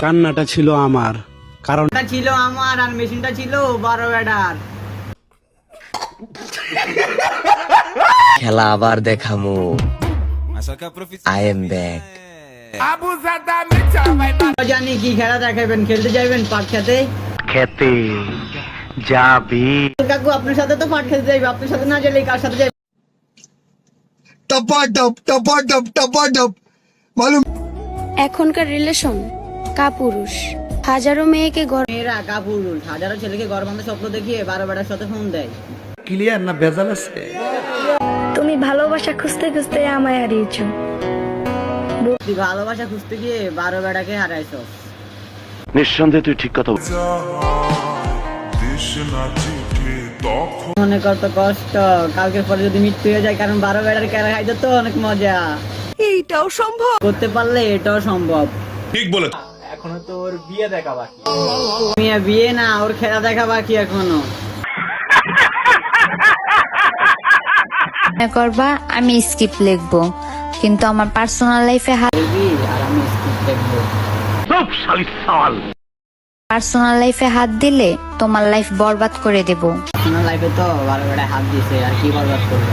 কান্নাটা ছিল আমার কারণ ছিল আমার আর মেশিনটা ছিল বারো ব্যাটার। খেলা আবার দেখামু। আই এম ব্যাক জানি কি খেলা দেখাবেন খেলতে যাইবেন পাট খেতে? খেতে যাবি। কাকু আপনার সাথে তো পাট খেতে যাইবে আপনার সাথে না গেলে কার সাথে যাইবে? এখনকার রিলেশন কাপুরুষ হাজারো মেয়েকে গর্ব মেয়েরা কাপুরুষ হাজারো ছেলেকে গর্বান্ধ স্বপ্ন দেখিয়ে বারো বেটার সাথে ফোন দেয়। ক্লিয়ার না ভেজাল আছে? তুমি ভালোবাসা খুঁজতে খুঁজতে আমায় হারিয়েছো। তুই ভালোবাসা খুঁজতে গিয়ে বারো বেটাকে হারাইছ। নিঃসন্দেহে তুই ঠিক কথা বল- মনে কত কষ্ট কালকের পরে যদি মৃত্যু হয়ে যায় কারণ বারো বেটার কেনা খাইতে তো অনেক মজা। এইটাও সম্ভব? করতে পারলে এটাও সম্ভব। ঠিক বলে মিয়া বিয়ে না ওর খেলা দেখা বাকি এখনও। মনে করবা আমি স্কিপ লিখব কিন্তু আমার পার্সোনাল লাইফে হাত আর আমি স্কিপ দেখব পার্সোনাল লাইফে হাত দিলে তোমার লাইফ বরবাদ করে দেব। আপনার লাইফে তো বারো বেটায় হাত দিছে আর কি বরবাদ করবে?